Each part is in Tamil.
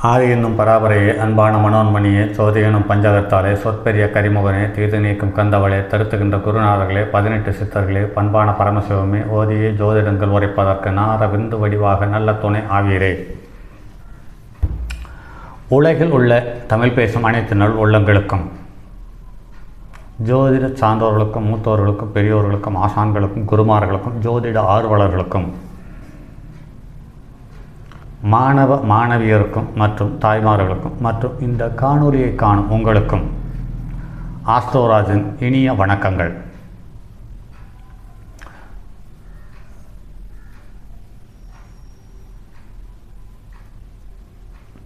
ஆதி என்னும் பராபரையே அன்பான மனோன்மணியே சோதி எனும் பஞ்சகத்தாலே சொற்பெரிய கரிமுகனே தீது நீக்கும் கந்தவளே தருத்துகின்ற குருநாதர்களே பதினெட்டு சித்தர்களே பண்பான பரமசிவமே ஓதியே ஜோதிடங்கள் உரைப்பதற்கு நார விந்து வடிவாக நல்ல துணை ஆவீரே. உலகில் உள்ள தமிழ் பேசும் அனைத்து நல் உள்ளங்களுக்கும் ஜோதிட சான்றோர்களுக்கும் மூத்தோர்களுக்கும் பெரியோர்களுக்கும் ஆசான்களுக்கும் குருமார்களுக்கும் ஜோதிட ஆர்வலர்களுக்கும் மாணவ மாணவியருக்கும் மற்றும் தாய்மார்களுக்கும் மற்றும் இந்த காணொலியை காணும் உங்களுக்கும் ஆஸ்தோராஜின் இனிய வணக்கங்கள்.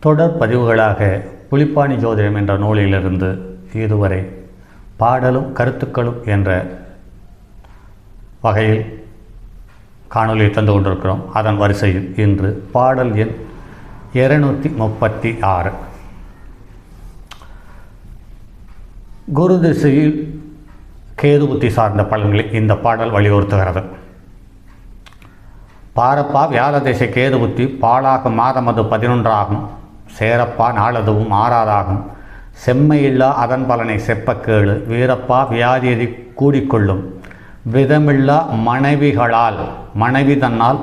தொடர் பதிவுகளாக புலிப்பாணி ஜோதிடம் என்ற நூலிலிருந்து இதுவரை பாடலும் கருத்துக்களும் என்ற வகையில் காணொலியை தந்து கொண்டிருக்கிறோம். அதன் வரிசையில் இன்று பாடல் எண் இருநூற்றி முப்பத்தி ஆறு. குரு திசையில் கேது புத்தி சார்ந்த பலன்களை இந்த பாடல் வலியுறுத்துகிறது. பாரப்பா வியாழ திசை கேது புத்தி பாலாகும் மாதம் அது பதினொன்றாகும். சேரப்பா நாளதுவும் ஆறாதாகும். செம்மையில்லா அதன் பலனை செப்பக்கேடு வீரப்பா வியாதியதி கூடிக்கொள்ளும். விதமில்லா மனைவிகளால் மனைவி தன்னால்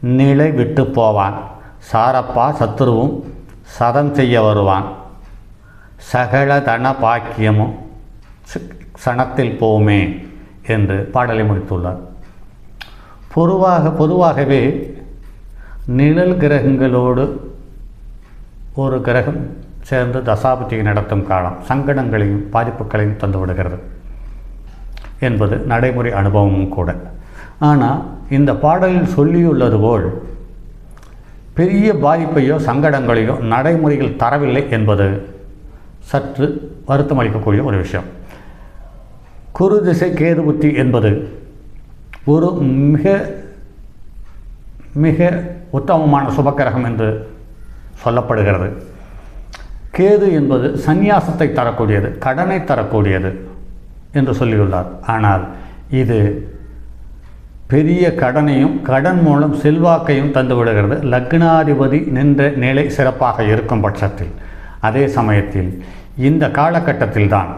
நிலை விட்டு போவான். சாரப்பா சத்துருவும் சதம் செய்ய வருவான். சகல தன பாக்கியமும் சனத்தில் போமே என்று பாடலை முடித்துள்ளார். பொதுவாக பொதுவாகவே நிழல் கிரகங்களோடு ஒரு கிரகம் சேர்ந்து தசாபதியை நடத்தும் காலம் சங்கடங்களையும் பாதிப்புகளையும் தந்துவிடுகிறது. என்பது நடைமுறை அனுபவமும் கூட. ஆனால் இந்த பாடலில் சொல்லியுள்ளது போல் பெரிய பாதிப்பையோ சங்கடங்களையோ நடைமுறையில் தரவில்லை என்பது சற்று வருத்தம் அளிக்கக்கூடிய ஒரு விஷயம். குரு திசை கேது புத்தி என்பது ஒரு மிக மிக உத்தமமான சுபக்கிரகம் என்று சொல்லப்படுகிறது. கேது என்பது சந்நியாசத்தை தரக்கூடியது கடனை தரக்கூடியது. என்று சொல்லியுள்ளார். ஆனால் இது பெரிய கடனையும் கடன் மூலம் செல்வாக்கையும் தந்து விடுகிறது. லக்னாதிபதி நின்ற நிலை சிறப்பாக இருக்கும் பட்சத்தில். அதே சமயத்தில் இந்த காலகட்டத்தில் தான்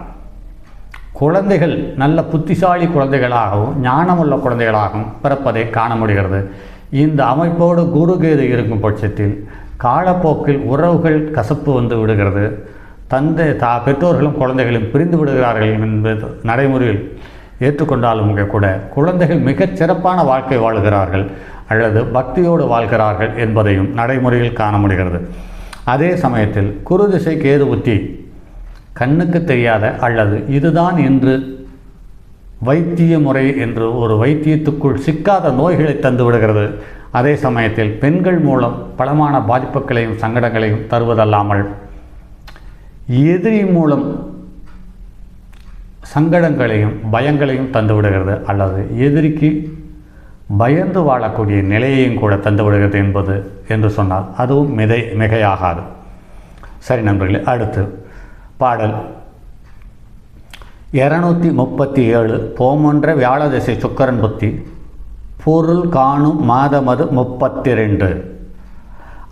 குழந்தைகள் நல்ல புத்திசாலி குழந்தைகளாகவும் ஞானமுள்ள குழந்தைகளாகவும் பிறப்பதை காண முடிகிறது. இந்த அமைப்போடு குருகேது இருக்கும் பட்சத்தில் காலப்போக்கில் உறவுகள் கசப்பு வந்து விடுகிறது. தந்தை தா பெற்றோர்களும் குழந்தைகளும் பிரிந்து விடுகிறார்கள் என்பது நடைமுறையில் ஏற்றுக்கொண்டாலும் கூட குழந்தைகள் மிகச் சிறப்பான வாழ்க்கை வாழ்கிறார்கள் அல்லது பக்தியோடு வாழ்கிறார்கள் என்பதையும் நடைமுறையில் காண முடிகிறது. அதே சமயத்தில் குரு திசை கேது புத்தி கண்ணுக்கு தெரியாத அல்லது இதுதான் என்று வைத்திய முறை என்று ஒரு வைத்தியத்துக்குள் சிக்காத நோய்களை தந்து விடுகிறது. அதே சமயத்தில் பெண்கள் மூலம் பலமான பாதிப்புகளையும் சங்கடங்களையும் தருவதல்லாமல் எதிரி மூலம் சங்கடங்களையும் பயங்களையும் தந்து விடுகிறது அல்லது எதிரிக்கு பயந்து வாழக்கூடிய நிலையையும் கூட தந்து விடுகிறது என்பது என்று சொன்னால் அதுவும் மிதை மிகையாகாது. சரி நண்பர்களே அடுத்து பாடல். இரநூத்தி முப்பத்தி ஏழு போமன்ற வியாழ திசை சுக்கரன் புத்தி பொருள் காணும் மாதமது முப்பத்தி ரெண்டு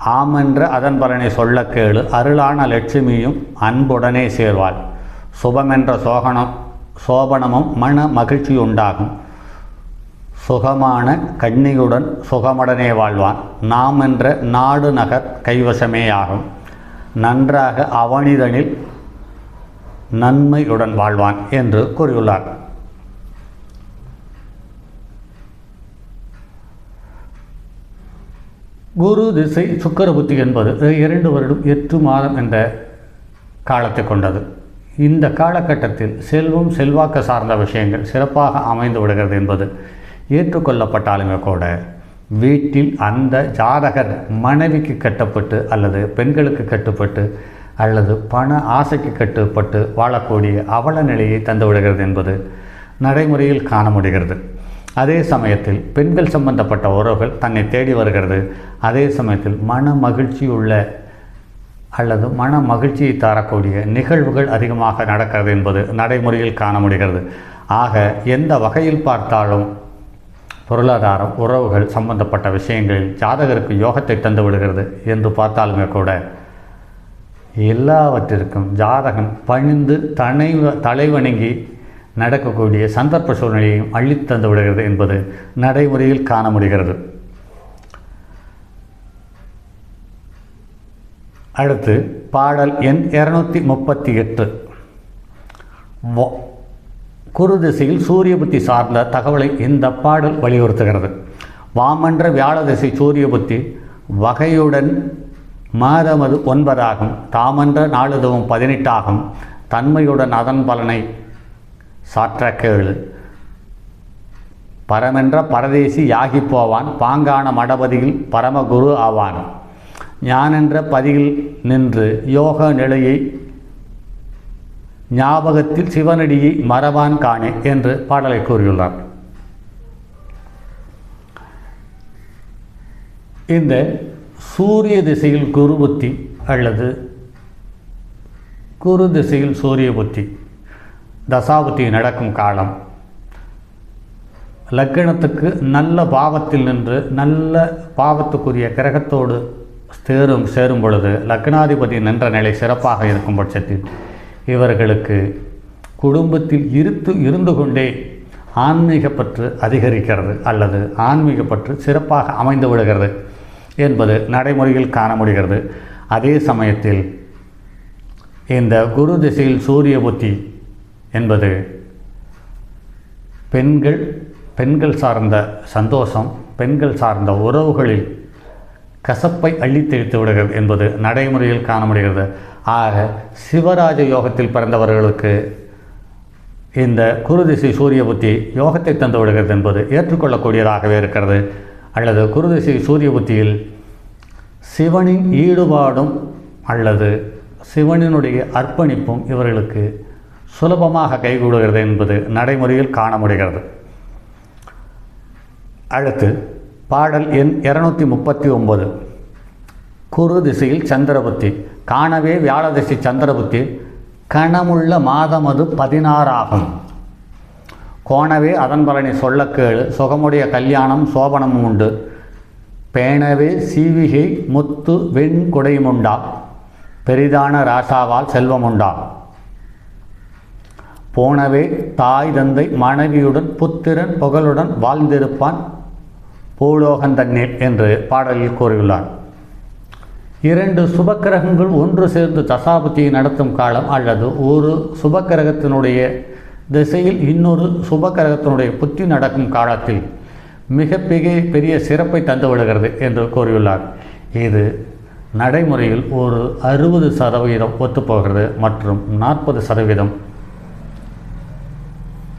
ஆமென்று அதன் பலனை சொல்ல கேளு. அருளான லட்சுமியும் அன்புடனே சேர்வாள். சுபமென்ற சோகனம் சோபனமும் மன மகிழ்ச்சி உண்டாகும் சுகமான கண்ணியுடன் சுகமுடனே வாழ்வான். நாம் என்ற நாடு நகர் கைவசமேயாகும். நன்றாக அவனிதனில் நன்மையுடன் வாழ்வான் என்று கூறியுள்ளார். குரு திசை சுக்கர புத்தி என்பது இரண்டு வருடம் எட்டு மாதம் என்ற காலத்தை கொண்டது. இந்த காலகட்டத்தில் செல்வம் செல்வாக்கு சார்ந்த விஷயங்கள் சிறப்பாக அமைந்து விடுகிறது என்பது ஏற்றுக்கொள்ளப்பட்டாலுமே கூட வீட்டில் அந்த ஜாதகர் மனைவிக்கு கட்டப்பட்டு அல்லது பெண்களுக்கு கட்டுப்பட்டு அல்லது பண ஆசைக்கு கட்டுப்பட்டு வாழக்கூடிய அவல நிலையை தந்து விடுகிறது என்பது நடைமுறையில் காண முடிகிறது. அதே சமயத்தில் பெண்கள் சம்பந்தப்பட்ட உறவுகள் தன்னை தேடி வருகிறது. அதே சமயத்தில் மன மகிழ்ச்சி உள்ள அல்லது மன மகிழ்ச்சியை தரக்கூடிய நிகழ்வுகள் அதிகமாக நடக்கிறது என்பது நடைமுறையில் காண முடிகிறது. ஆக எந்த வகையில் பார்த்தாலும் பொருளாதாரம் உறவுகள் சம்பந்தப்பட்ட விஷயங்களில் ஜாதகருக்கு யோகத்தை தந்து விடுகிறது என்று பார்த்தாலுமே கூட எல்லாவற்றிற்கும் ஜாதகம் பணிந்து தனை தலைவணங்கி நடக்கக்கூடிய சந்தர்ப்ப சூழ்நிலையையும் அள்ளித்தந்து விடுகிறது என்பது நடைமுறையில் காண முடிகிறது அடுத்து பாடல் எண் இரநூத்தி முப்பத்தி எட்டு குரு திசையில் சூரிய புத்தி சார்ந்த தகவலை இந்த பாடல் வலியுறுத்துகிறது. வாமன்ற வியாழ திசை சூரிய புத்தி வகையுடன் மாதமது ஒன்பதாகும் தாமன்ற நாளுதவும் பதினெட்டாகும் தன்மையுடன் அதன் பலனை சாற்ற கேளு பரமென்ற பரதேசி யாகி போவான் பாங்கான மடபதியில் பரமகுரு ஆவான். ஞானென்ற பதியில் நின்று யோக நிலையை ஞாபகத்தில் சிவனடியை மரபான் காணே என்று பாடலை கூறியுள்ளார். இந்த சூரிய திசையில் குரு புத்தி அல்லது குரு திசையில் சூரிய புத்தி. தசாபுத்தி நடக்கும் காலம். லக்கணத்துக்கு நல்ல பாவத்தில் நின்று நல்ல பாவத்துக்குரிய கிரகத்தோடு சேரும் சேரும் பொழுது லக்னாதிபதி நின்ற நிலை சிறப்பாக இருக்கும் பட்சத்தில் இவர்களுக்கு குடும்பத்தில் இருத்து இருந்து கொண்டே ஆன்மீக பற்று அதிகரிக்கிறது அல்லது ஆன்மீக பற்று சிறப்பாக அமைந்து விடுகிறது என்பது நடைமுறையில் காண முடிகிறது அதே சமயத்தில் இந்த குரு திசையில் சூரிய புத்தி என்பது பெண்கள் பெண்கள் சார்ந்த சந்தோஷம் பெண்கள் சார்ந்த உறவுகளில் கசப்பை அள்ளித்தெழுத்து விடுகிறது என்பது நடைமுறையில் காண முடிகிறது ஆக சிவராஜ யோகத்தில் பிறந்தவர்களுக்கு இந்த குருதிசை சூரிய புத்தி யோகத்தை தந்து விடுகிறது என்பது ஏற்றுக்கொள்ளக்கூடியதாகவே இருக்கிறது. அல்லது குருதிசை சூரிய புத்தியில் சிவனின் ஈடுபாடும் அல்லது சிவனினுடைய அர்ப்பணிப்பும் இவர்களுக்கு சுலபமாக கைகூடுகிறது என்பது நடைமுறையில் காண முடிகிறது அடுத்து பாடல் எண் இரநூத்தி முப்பத்தி ஒன்பது குரு திசையில் சந்திரபுத்தி காணவே வியாழ திசை சந்திரபுத்தி கணமுள்ள மாதம் அது பதினாறாகும். கோணவே அதன் பலனை சொல்ல கேளு சுகமுடைய கல்யாணம் சோபனமும் உண்டு. பேணவே சீவிகை முத்து வெண் குடையுமுண்டா பெரிதான ராசாவால் செல்வமுண்டா போனவே தாய் தந்தை மனைவியுடன் புத்திரன் புகழுடன் வாழ்ந்திருப்பான் பூலோகன் தண்ணீர் என்று பாடலில் கூறியுள்ளார். இரண்டு சுபக்கிரகங்கள் ஒன்று சேர்ந்து தசாபுத்தியை நடத்தும் காலம் அல்லது ஒரு சுபக்கிரகத்தினுடைய திசையில் இன்னொரு சுபக்கிரகத்தினுடைய புத்தி நடக்கும் காலத்தில் மிக மிக பெரிய சிறப்பை தந்து விடுகிறது என்று கூறியுள்ளார். இது நடைமுறையில் ஒரு அறுபது சதவீதம் ஒத்துப்போகிறது மற்றும் நாற்பது சதவீதம்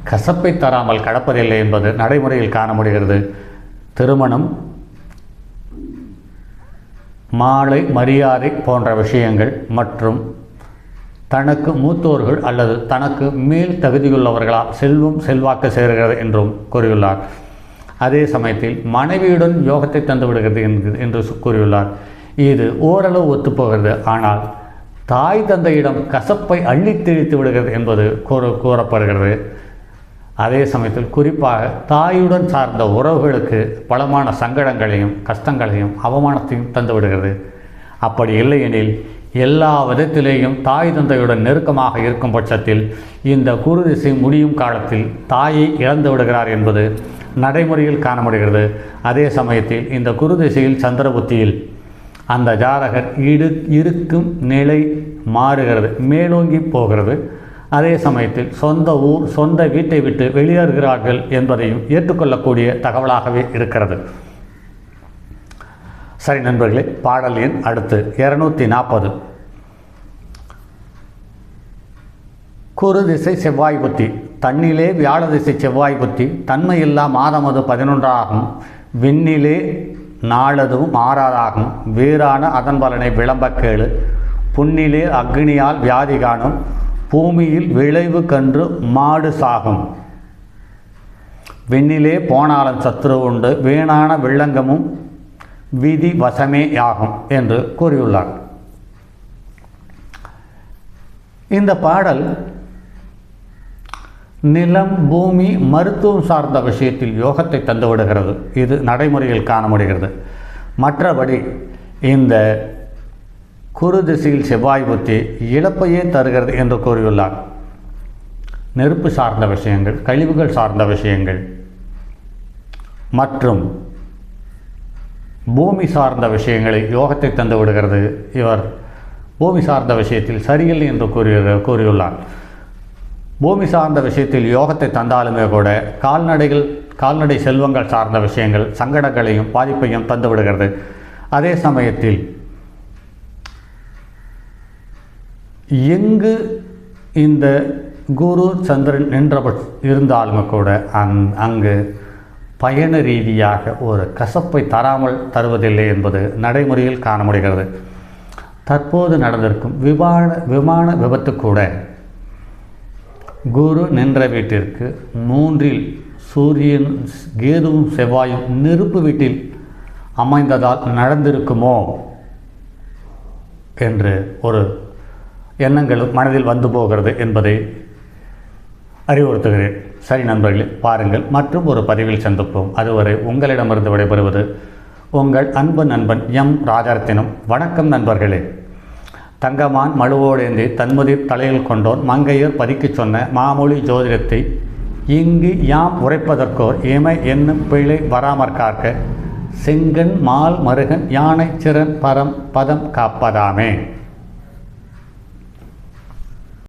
கசப்பை தராமல் கடப்பதில்லை என்பது நடைமுறையில் காண முடிகிறது திருமணம் மாலை மரியாதை போன்ற விஷயங்கள் மற்றும் தனக்கு மூத்தோர்கள் அல்லது தனக்கு மேல் தகுதியுள்ளவர்களால் செல்வம் செல்வாக்கு சேர்கிறது என்றும் கூறியுள்ளார். அதே சமயத்தில் மனைவியுடன் யோகத்தை தந்து விடுகிறது என்று கூறியுள்ளார். இது ஓரளவு ஒத்துப்போகிறது. ஆனால் தாய் தந்தையிடம் கசப்பை அள்ளி திழித்து விடுகிறது என்பது கூற கூறப்படுகிறது. அதே சமயத்தில் குறிப்பாக தாயுடன் சார்ந்த உறவுகளுக்கு பலமான சங்கடங்களையும் கஷ்டங்களையும் அவமானத்தையும் தந்துவிடுகிறது அப்படி இல்லையெனில் எல்லா விதத்திலேயும் தாய் தந்தையுடன் நெருக்கமாக இருக்கும் பட்சத்தில் இந்த குரு திசை முடியும் காலத்தில் தாயை இழந்து விடுகிறார் என்பது நடைமுறையில் காணப்படுகிறது. அதே சமயத்தில் இந்த குரு திசையில் சந்திரபுத்தியில் அந்த ஜாதகர் இடு இருக்கும் நிலை மாறுகிறது மேலோங்கி போகிறது. அதே சமயத்தில் சொந்த ஊர் சொந்த வீட்டை விட்டு வெளியேறுகிறார்கள் என்பதையும் ஏற்றுக்கொள்ளக்கூடிய தகவலாகவே இருக்கிறது. சரி நண்பர்களே பாடல் எண் அடுத்து இரநூத்தி நாற்பது குறு திசை செவ்வாய் புத்தி தன்னிலே வியாழ திசை செவ்வாய் புத்தி தன்மையில்லா மாதமது பதினொன்றாகும் விண்ணிலே நாளதும் மாறாதாகும் வீரான அதன் பலனை விளம்பக்கேளு புண்ணிலே அக்னியால் வியாதி காணும் பூமியில் விளைவு கன்று மாடு சாகும். வெண்ணிலே போனாலும் சத்துரு உண்டு வீணான வில்லங்கமும் விதி வசமே யாகும் என்று கூறியுள்ளார். இந்த பாடல் நிலம் பூமி மருத்துவம் சார்ந்த விஷயத்தில் யோகத்தை தந்துவிடுகிறது. இது நடைமுறையில் காண முடிகிறது மற்றபடி இந்த குரு திசையில் செவ்வாய் புத்தி இழப்பையே தருகிறது என்று கூறியுள்ளார். நெருப்பு சார்ந்த விஷயங்கள் கழிவுகள் சார்ந்த விஷயங்கள் மற்றும் பூமி சார்ந்த விஷயங்களை யோகத்தை தந்து விடுகிறது. இவர் பூமி சார்ந்த விஷயத்தில் சரியில்லை என்று கூறிய கூறியுள்ளார். பூமி சார்ந்த விஷயத்தில் யோகத்தை தந்தாலுமே கூட கால்நடைகள் கால்நடை செல்வங்கள் சார்ந்த விஷயங்கள் சங்கடங்களையும் பாதிப்பையும் தந்து விடுகிறது. அதே சமயத்தில் எங்கு இந்த குரு சந்திரன் நின்றபட் இருந்தாலும் கூட அங் அங்கு பயண ரீதியாக ஒரு கசப்பை தராமல் தருவதில்லை என்பது நடைமுறையில் காண முடிகிறது தற்போது நடந்திருக்கும் விமான விமான விபத்து கூட குரு நின்ற வீட்டிற்கு மூன்றில் சூரியன் கேதுவும் செவ்வாயும் நெருப்பு வீட்டில் அமைந்ததால் நடந்திருக்குமோ? என்று ஒரு எண்ணங்களும் மனதில் வந்து போகிறது என்பதை அறிவுறுத்துகிறேன். சரி நண்பர்களே பாருங்கள். மற்றும் ஒரு பதிவில் சந்திப்போம். அதுவரை உங்களிடமிருந்து விடைபெறுவது உங்கள் அன்பு நண்பன் எம் ராஜரத்தினம். வணக்கம் நண்பர்களே. தங்கமான் மழுவோடேந்தி தன்முதிர் தலையில் கொண்டோன். மங்கையர் பதிக்குச் சொன்ன மாமொழி ஜோதிடத்தை இங்கு யாம் உரைப்பதற்கோர் இமை என்னும் பிழை வராமற் காக்க செங்கன் மால் மருகன் யானை சிறன் பரம் பதம் காப்பதாமே.